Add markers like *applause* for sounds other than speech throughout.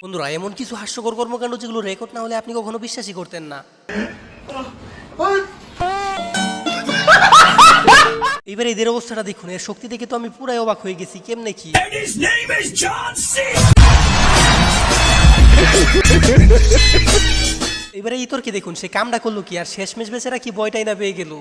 বন্ধুরা এমন কিছু হাস্যকর কর্মকাণ্ড যেগুলো রেকর্ড না হলে আপনি কখনো বিশ্বাসই করতেন না। এবার এদের অবস্থাটা দেখুন এর শক্তি দেখে তো আমি পুরাই অবাক হয়ে গেছি কেমনে কি? এবারে ইতরকে দেখুন সে কামটা করল কি আর শেষ শেষমেশ বেচারা কি বয়টাই না পেয়ে গেল?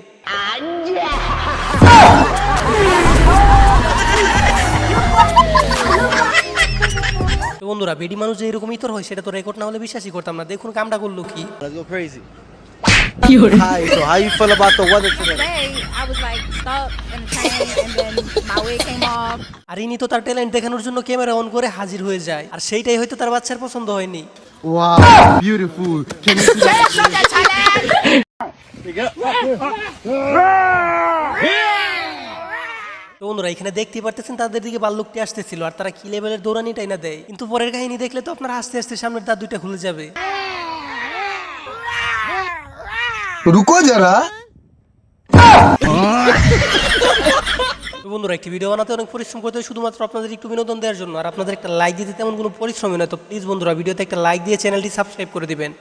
বন্ধুরা বেডি মানুষ যে এরকমই তোর হয় সেটা তো রেকর্ড না হলে বিশ্বাসই করতাম না। দেখুন কামটা করল কি। আর ইনি তো তার ট্যালেন্ট দেখানোর জন্য ক্যামেরা অন করে হাজির হয়ে যায়। আর সেইটাই হয়তো তার বাচ্চার পছন্দ হয়নি। Yeah. তো অন্যরা এখানে দেখতে পারতেছেন তাদের দিকে বাল্যুকটি আসতেছিল আর তারা কি লেভেলের দৌড়ানিটাই না দেয়? কিন্তু পরের কাহিনী দেখলে তো আপনার আস্তে আস্তে সামনের দাঁত দুইটা খুলে যাবে। রুকো যারা। বন্ধুরা একটি ভিডিও বানাতে অনেক পরিশ্রম করতে হয় শুধুমাত্র আপনাদের একটু বিনোদন দেওয়ার জন্য। আর আপনাদের একটা লাইক দিতে তেমন কোনো পরিশ্রমই নয় তো প্লিজ বন্ধুরা ভিডিওতে একটা লাইক দিয়ে চ্যানেলটি সাবস্ক্রাইব করে দিবেন.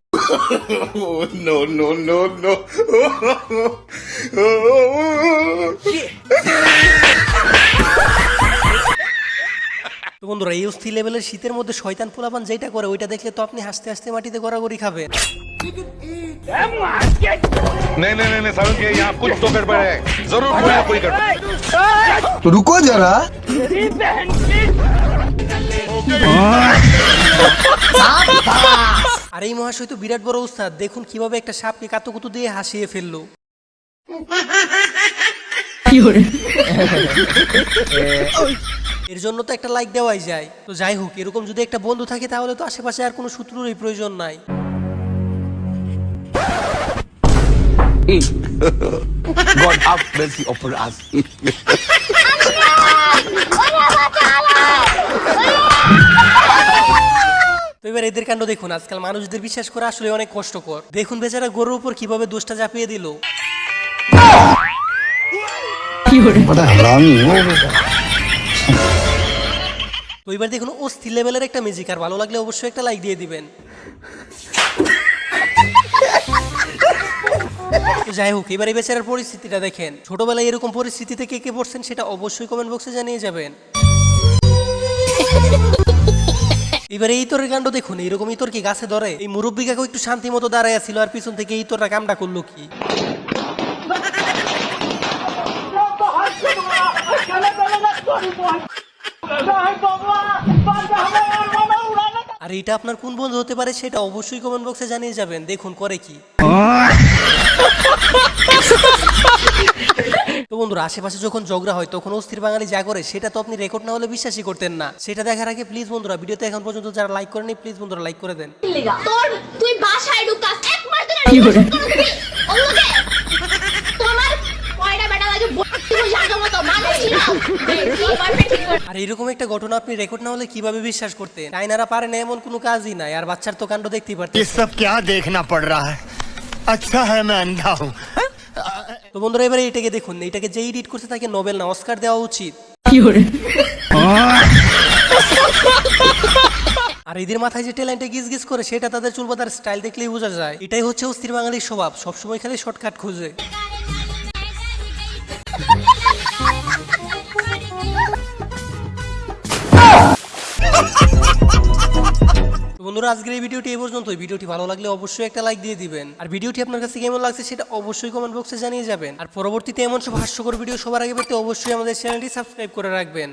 তো বন্ধুরা এই অস্থি লেভেলের শীতের মধ্যে শয়তান পোলাপান যেটা করে ওইটা দেখলে তো আপনি হাসতে হাসতে মাটিতে গড়াগড়ি খাবেন। नहीं नहीं नहीं नहीं सारुण के यहाँ कुछ तो गड़बड़ है जरूर कोई ना कोई गड़बड़ रुको जरा আর এই মহাশয় তো বিরাট বড় উস্তাদ দেখুন কিভাবে একটা সাপকে কাতুকুতু দিয়ে হাসিয়ে ফেললো এর জন্য তো একটা লাইক দেওয়াই যায় তো যাই হোক এরকম যদি একটা বন্ধু থাকে তাহলে তো আশেপাশে আর কোনো শত্রুরই প্রয়োজন নাই *laughs* God have mercy upon us. *laughs* তো এবার এদের কাণ্ড দেখুন। আজকাল মানুষদের বিশ্বাস করা আসলে অনেক কষ্টকর। দেখুন বেচারা গরুর উপর কীভাবে দোষটা চাপিয়ে দিল। তো এবার দেখুন অস্থির লেভেলের একটা মিউজিক আর ভালো লাগলে অবশ্যই একটা লাইক দিয়ে দিবেন। যাই হোক, এবার এই বেচারার পরিস্থিতিটা দেখেন। ছোটবেলায় এরকম পরিস্থিতিতে কে কে পড়ছেন সেটা অবশ্যই কমেন্ট বক্সে জানিয়ে যাবেন। এবারে এই তোরের কাণ্ড দেখুন, এরকম ইতর কি গাছে ধরে? এই মুরব্বী একটু শান্তি মতো দাঁড়ায় ছিল আর পিছন থেকে এই তোরটা কামটা করল কি? আর এটা আপনার কোন বন্ধু হতে পারে সেটা অবশ্যই কমেন্ট বক্সে জানিয়ে যাবেন, দেখুন করে কি। তো বন্ধুরা আশেপাশে যখন ঝগড়া হয় তখন অস্থির বাঙালি যা করে সেটা তো আপনি রেকর্ড না হলে বিশ্বাসই করতেন না। সেটা দেখার আগে প্লিজ বন্ধুরা ভিডিওতে এখন পর্যন্ত যারা লাইক করেনি প্লিজ বন্ধুরা লাইক করে দেন। তোর তুই বাসায় ঢুকাস এক মাস ধরে কি করে? তোমার কয়টা বেটা লাগে আর এরকম একটা ঘটনা আপনি রেকর্ড না হলে কীভাবে বিশ্বাস করতেন? চাইনারা পারে না এমন কোনো কাজই নাই। আর বাচ্চার তো কাণ্ড দেখতেই পারতেন এসব কি দেখনা পড় হ্যায়? আচ্ছা হ্যাঁ ম্যান দাও তো বন্ধুরা এবারে এটাকে দেখুন। এটাকে যে এডিট করছে তাকে নোবেল না অস্কার দেওয়া উচিত। আর এদের মাথায় যে ট্যালেন্টে গিজ গিজ করে সেটা তাদের চুলবাদার স্টাইল দেখলেই বোঝা যায়। এটাই হচ্ছে অস্থির বাঙালির স্বভাব। সবসময় খালি শর্টকাট খুঁজে। বন্ধুরা, আজকের এই ভিডিওটি এই পর্যন্ত ভিডিওটি ভালো লাগলে অবশ্যই একটা লাইক দিয়ে দিবেন। আর ভিডিওটি আপনার কাছে কেমন লাগছে সেটা অবশ্যই কমেন্ট বক্সে জানিয়ে যাবেন। আর পরবর্তীতে এমন সব হাস্যকর ভিডিও সবার আগে পেতে অবশ্যই আমাদের চ্যানেলটি সাবস্ক্রাইব করে রাখবেন।